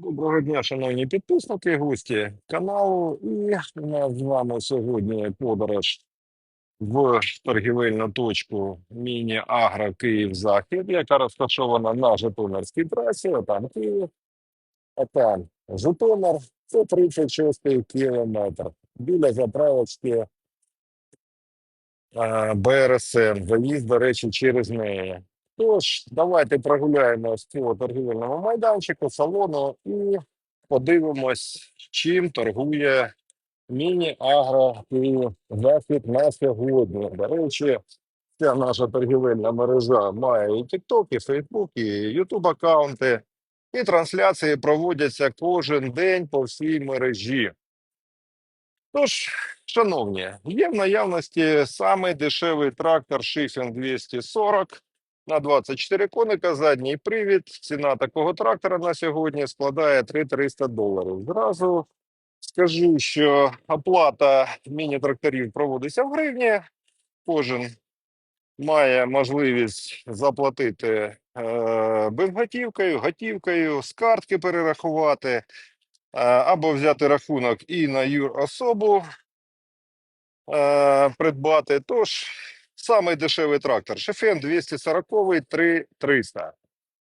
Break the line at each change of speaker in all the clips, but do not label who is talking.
Доброго дня, шановні підписники, гості каналу. І у нас з вами сьогодні подорож в торгівельну точку міні-агро Київ-Захід, яка розташована на Житомирській трасі, а Київ, а там Житомир. Це 36 кілометр. Біля заправочки БРСМ. Заїзд, до речі, через неї. Тож, давайте прогуляємось по торгівельному майданчику, салону і подивимось, чим торгує міні-агро Київ захід на сьогодні. До речі, ця наша торгівельна мережа має і TikTok, і Facebook, і YouTube аккаунти, і трансляції проводяться кожен день по всій мережі. Тож, шановні, є в наявності самий дешевий трактор Шифінг 240 на 24 коника, задній привід. Ціна такого трактора на сьогодні складає 3300 доларів. Зразу скажу, що оплата міні-тракторів проводиться в гривні. Кожен має можливість заплатити е, безготівкою, готівкою, з картки перерахувати е, або взяти рахунок і на юрособу е, придбати. Тож, самий дешевий трактор Шефен 240 3300.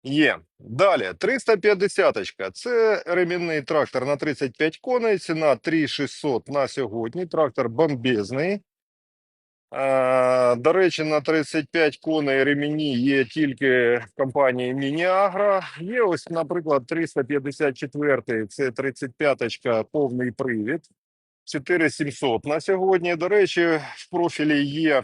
Є. Далі 350 -очка. Це ремінний трактор на 35 коней. Ціна 3600 на сьогодні. Трактор бомбезний. До речі, на 35 коней ремені є тільки в компанії Мініагро. Є ось, наприклад, 354 це 35-ка повний привід. 4700 на сьогодні. До речі, в профілі є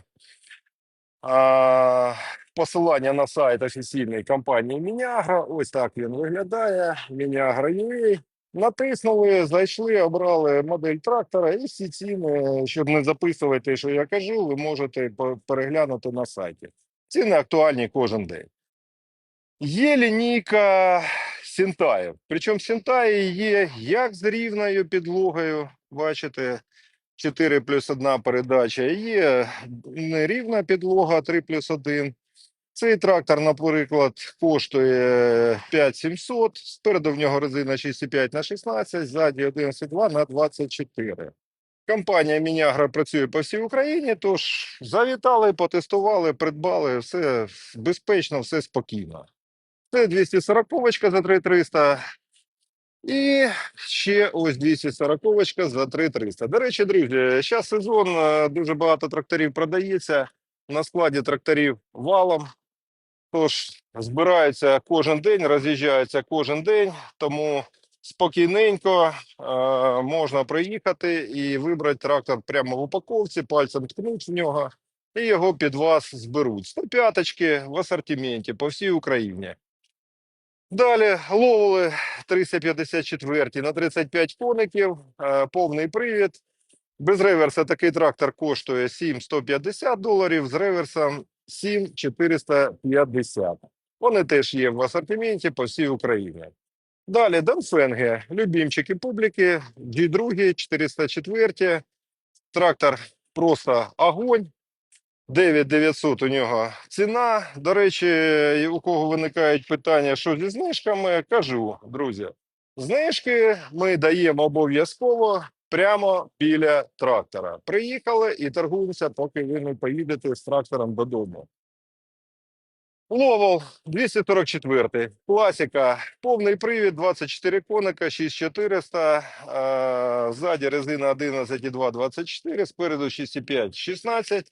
посилання на сайт офіційної компанії Мініагро. Ось так він виглядає. Мініагро.ua. Натиснули, зайшли, обрали модель трактора і всі ціни, щоб не записувати, що я кажу, ви можете переглянути на сайті. Ціни актуальні кожен день. Є лінійка Сінтаїв. Причому Сінтаї є як з рівною підлогою, бачите, 4 плюс 1 передача, є нерівна підлога 3 плюс 1. Цей трактор, наприклад, коштує 5700, спереду в нього резина 6,5 на 16, ззаді 11,2 на 24. Компанія Мінягра працює по всій Україні, тож завітали, потестували, придбали, все безпечно, все спокійно. Це 240 за 3300. І ще ось 240 за 3300. До речі, друзі, зараз сезон, е, дуже багато тракторів продається. На складі тракторів валом. Тож збираються кожен день, роз'їжджаються кожен день, тому спокійненько е, можна приїхати і вибрати трактор прямо в упаковці, пальцем ткнуть в нього, і його під вас зберуть. 105 в асортименті по всій Україні. Далі ловили 354 на 35 коників, е, повний привід. Без реверса такий трактор коштує 7,150 доларів, з реверсом 7,450. Вони теж є в асортименті по всій Україні. Далі Данфенги, любімчики публіки, G2, 404. Трактор просто огонь. 9900 у нього ціна. До речі, у кого виникають питання, що зі знижками, кажу, друзі, знижки ми даємо обов'язково прямо біля трактора. Приїхали і торгуємося, поки ви не поїдете з трактором додому. Ловол 244. Класика. Повний привід, 24 коника, 6400. Е, ззаді резина 11,2, 24, спереду 6,5, 16.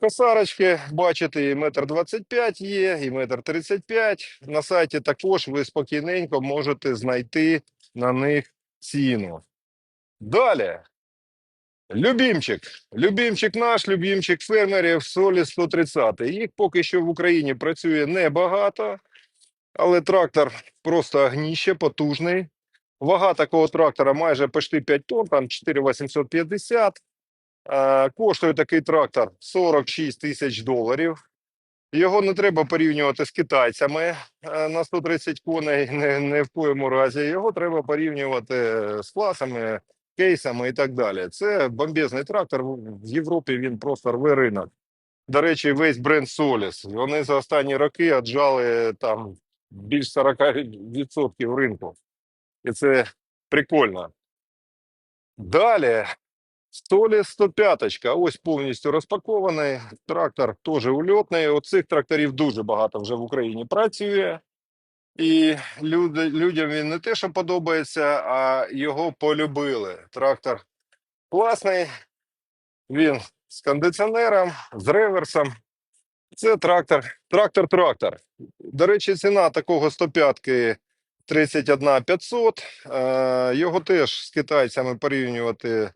Косарочки, бачите, і метр 25 є, і метр 35. На сайті також ви спокійненько можете знайти на них ціну. Далі. Любімчик. Любімчик наш, любімчик фермерів, солі 130. Їх поки що в Україні працює небагато, але трактор просто огніще, потужний. Вага такого трактора майже почти 5 тонн, там 4850. Е, Коштує такий трактор 46 тисяч доларів. Його не треба порівнювати з китайцями е, на 130 коней, не, не в коєму разі. Його треба порівнювати з класами, кейсами і так далі. Це бомбезний трактор. В Європі він просто рве ринок. До речі, весь бренд Solis. Вони за останні роки отжали там більш 40% ринку. І це прикольно. Далі. Столі 105. Ось повністю розпакований. Трактор теж ульотний. Оцих тракторів дуже багато вже в Україні працює. І люди, людям він не те, що подобається, а його полюбили. Трактор класний, він з кондиціонером, з реверсом. Це трактор, трактор-трактор. До речі, ціна такого 105 31 500. Е, Його теж з китайцями порівнювати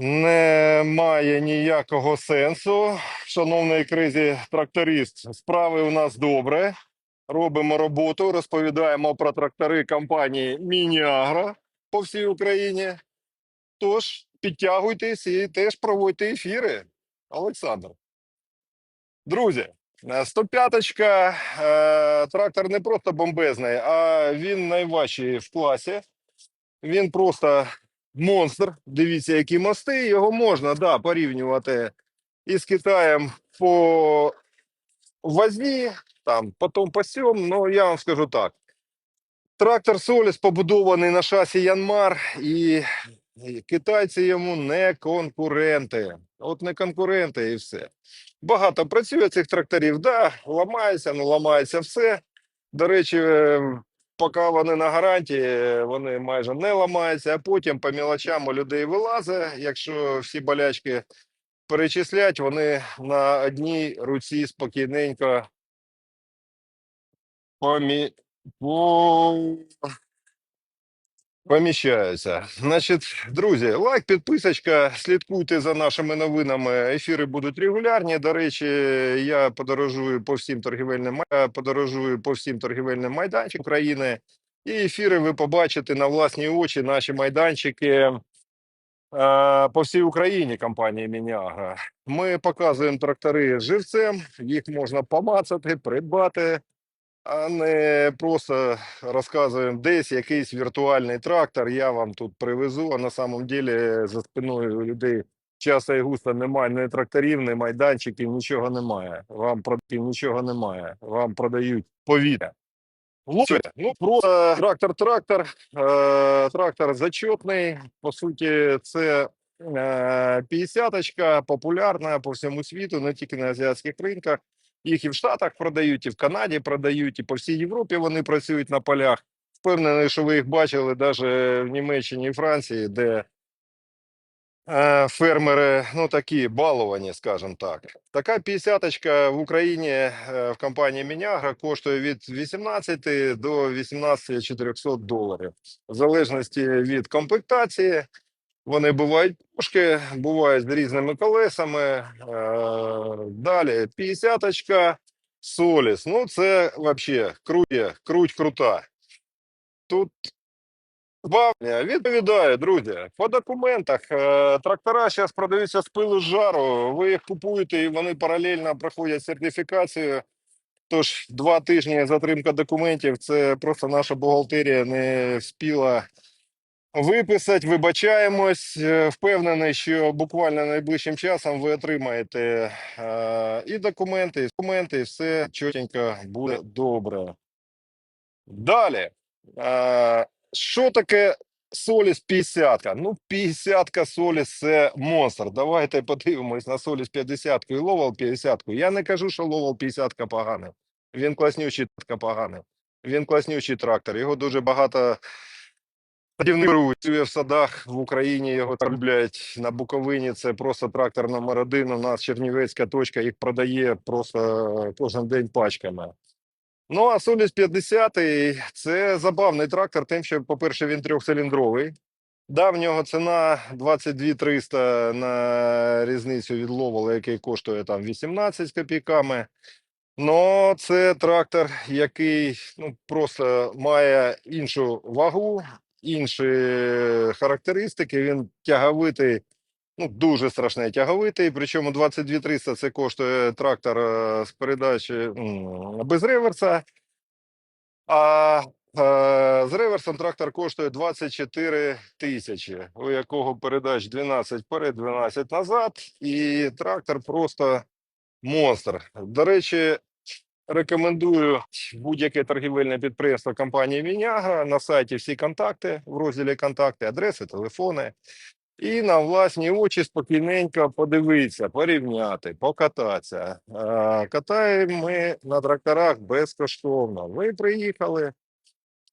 немає ніякого сенсу. Шановний кризі тракторист, справи у нас добре. Робимо роботу, розповідаємо про трактори компанії Мініагро по всій Україні. Тож підтягуйтесь і теж проводьте ефіри. Олександр. Друзі, 105-ка е, трактор не просто бомбезний, а він найважчий в класі. Він просто монстр. Дивіться, які мости. Його можна да, порівнювати із Китаєм по вазні, там, потім по сьом. Ну, я вам скажу так. Трактор Соліс побудований на шасі Янмар, і і китайці йому не конкуренти. От не конкуренти і все. Багато працює цих тракторів, да, ламається, ну ламається все. До речі, е, поки вони на гарантії, вони майже не ламаються, а потім по мілочам у людей вилазить. Якщо всі болячки перечислять, вони на одній руці спокійненько помі... по... поміщаються. Значить, друзі, лайк, підписочка, слідкуйте за нашими новинами. Ефіри будуть регулярні. До речі, я подорожую по всім торгівельним подорожую по всім торгівельним майданчикам України. І ефіри ви побачите на власні очі наші майданчики е, по всій Україні компанії Мініагро. Ми показуємо трактори живцем, їх можна помацати, придбати, а не просто розказуємо десь якийсь віртуальний трактор. Я вам тут привезу. А на самом деле за спиною людей часто і густо немає ні тракторів, ні майданчиків, нічого немає. Вам продає нічого немає. Вам продають повітря. Лучше. Ну, просто трактор, трактор, е, трактор зачетний. По суті, це е, 50-очка, популярна по всьому світу, не тільки на азіатських ринках. Їх і в Штатах продають, і в Канаді продають, і по всій Європі вони працюють на полях. Впевнений, що ви їх бачили навіть в Німеччині і Франції, де е, фермери, ну такі баловані, скажімо так. Така 50-очка в Україні е, в компанії Мінягра коштує від 18 до 18 400 доларів. В залежності від комплектації. Вони бувають пушки, бувають з різними колесами. Е, далі 50-очка, Соліс. Ну, це взагалі крує, круть крута. Тут Бавня відповідає, друзі. По документах е, трактора зараз продаються з пилу з жару. Ви їх купуєте і вони паралельно проходять сертифікацію. Тож два тижні затримка документів це просто наша бухгалтерія не вспіла виписати. Вибачаємось. Е, Впевнений, що буквально найближчим часом ви отримаєте е, і документи, і документи, і все чотенько буде добре. Далі. Е, що таке Соліс 50? Ну, 50 Соліс це монстр. Давайте подивимось на Соліс 50 і Ловал 50. Я не кажу, що Ловал 50 поганий. Він класнючий поганий. Він класнючий трактор. Його дуже багато працює в садах в Україні. Його люблять на Буковині. Це просто трактор номер один. У нас Чернівецька точка їх продає просто кожен день пачками. Ну, а Соліс 50 це забавний трактор, тим, що, по-перше, він трьохциліндровий. Да, в нього ціна 22 300 на різницю від Ловела, який коштує там 18 з копійками. Ну, це трактор, який ну, просто має іншу вагу, інші характеристики. Він тяговитий, ну, дуже страшний тяговитий. Причому 22 300 це коштує трактор е, з передачі без реверса. А е, з реверсом трактор коштує 24 тисячі, у якого передач 12 вперед, 12 назад, і трактор просто монстр. До речі, Рекомендую будь-яке торгівельне підприємство компанії Мінягра. На сайті всі контакти в розділі контакти, адреси, телефони. І на власні очі спокійненько подивитися, порівняти, покататися. Е, Катаємо ми на тракторах безкоштовно. Ви приїхали,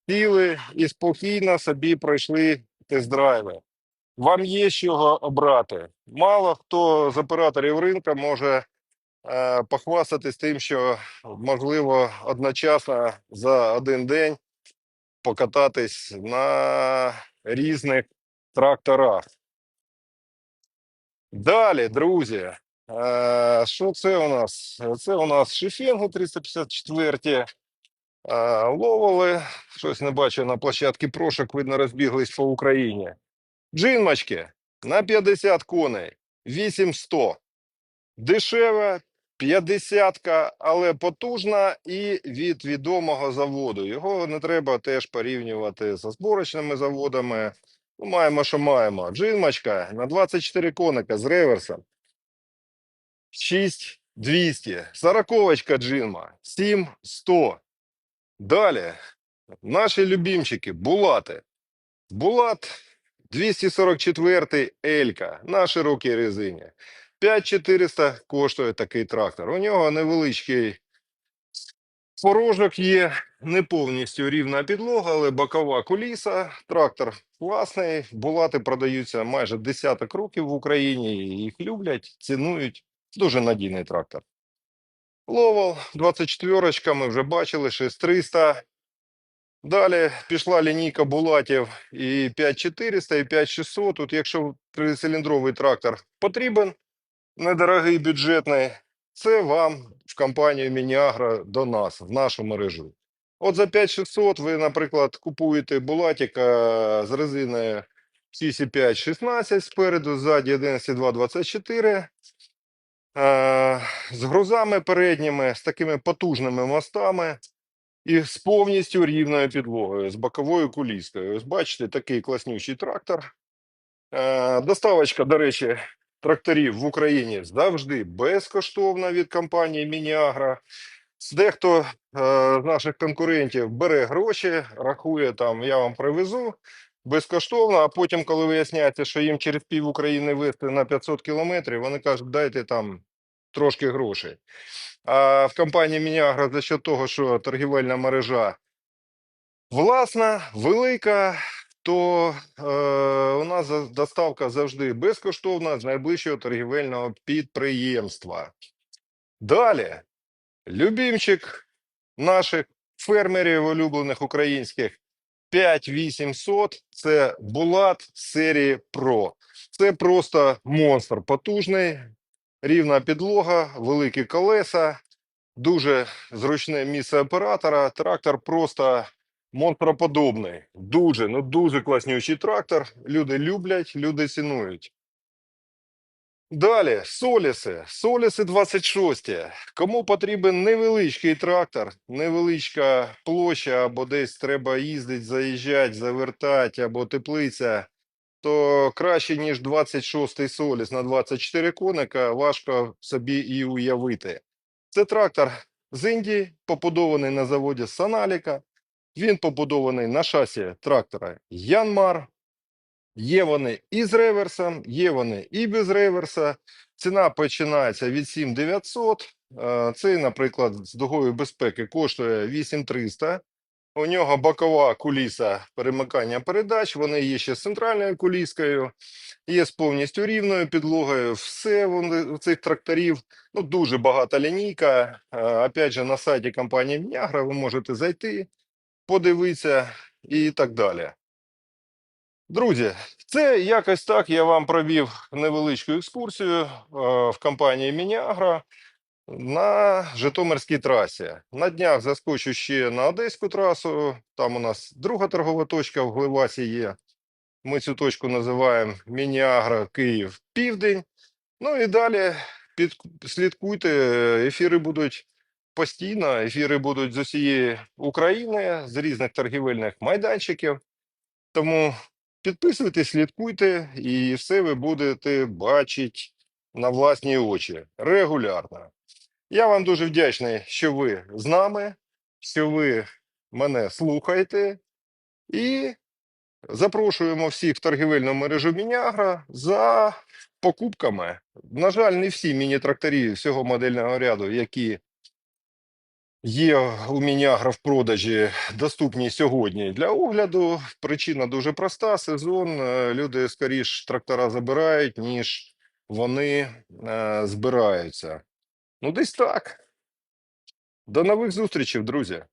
сіли і спокійно собі пройшли тест-драйви. Вам є з чого обрати. Мало хто з операторів ринку може похвастатись тим, що можливо одночасно за один день покататись на різних тракторах. Далі, друзі, е, що це у нас? Це у нас Шефенги 354 е, ловили. Щось не бачу на площадці прошок, видно, розбіглись по Україні. Джинмачки на 50 коней, 8100. Дешева, 50 але потужна і від відомого заводу. Його не треба теж порівнювати з зборочними заводами. Ну, маємо, що маємо. Джинмачка на 24 коника з реверсом. 6200. Сороковочка джинма. 7100. Далі. Наші любимчики. Булати. Булат 244 Елька на широкій резині. 5400 коштує такий трактор. У нього невеличкий порожок є, не повністю рівна підлога, але бокова куліса. Трактор класний. Булати продаються майже десяток років в Україні. Їх люблять, цінують. Дуже надійний трактор. Ловал 24 ми вже бачили, 6300. Далі пішла лінійка булатів і 5400, і 5600. Тут, якщо трициліндровий трактор потрібен, недорогий бюджетний, це вам в компанію Мініагро до нас, в нашу мережу. От за 5600 ви, наприклад, купуєте булатика з резиною CC5 16 спереду, ззаді 11.224. е, З грузами передніми, з такими потужними мостами і з повністю рівною підлогою, з боковою куліскою. Ось бачите, такий класнючий трактор. Е, Доставочка, до речі, тракторів в Україні завжди безкоштовна від компанії Мініагра. Дехто е, з наших конкурентів бере гроші, рахує там, я вам привезу безкоштовно, а потім, коли виясняється, що їм через пів України вести на 500 кілометрів, вони кажуть, дайте там трошки грошей. А в компанії Мініагра за що того, що торгівельна мережа власна, велика, то е, у нас доставка завжди безкоштовна з найближчого торгівельного підприємства. Далі, любімчик наших фермерів улюблених українських 5800 це Булат серії Pro. Це просто монстр потужний, рівна підлога, великі колеса, дуже зручне місце оператора. Трактор просто монстроподобний. Дуже, ну дуже класнючий трактор. Люди люблять, люди цінують. Далі, Соліси. Соліси 26. Кому потрібен невеличкий трактор, невеличка площа, або десь треба їздити, заїжджати, завертати, або теплиця, то краще, ніж 26-й Соліс на 24 коника, важко собі і уявити. Це трактор з Індії, побудований на заводі Саналіка. Він побудований на шасі трактора Янмар. Є вони і з реверсом, є вони і без реверса. Ціна починається від 7900. Е, Цей, наприклад, з дугою безпеки коштує 8300. У нього бокова куліса перемикання передач. Вони є ще з центральною куліскою, є з повністю рівною підлогою. Все вони у цих тракторів. Ну, дуже багата лінійка. Е, Опять же, на сайті компанії Мінягра ви можете зайти, подивитися і так далі. Друзі, це якось так я вам провів невеличку екскурсію е, в компанії Мініагро на Житомирській трасі. На днях заскочу ще на Одеську трасу. Там у нас друга торгова точка в Гливасі є. Ми цю точку називаємо Мініагро Київ Південь. Ну і далі під, слідкуйте, ефіри будуть постійно, ефіри будуть з усієї України, з різних торгівельних майданчиків. Тому підписуйтесь, слідкуйте, і все ви будете бачити на власні очі регулярно. Я вам дуже вдячний, що ви з нами, що ви мене слухаєте, і запрошуємо всіх в торгівельну мережу Мінягра за покупками. На жаль, не всі міні-тракторі всього модельного ряду, які є у Мінягра в продажі, доступні сьогодні для огляду. Причина дуже проста: сезон. Е, Люди скоріш трактора забирають, ніж вони е, збираються. Ну, десь так. До нових зустрічей, друзі.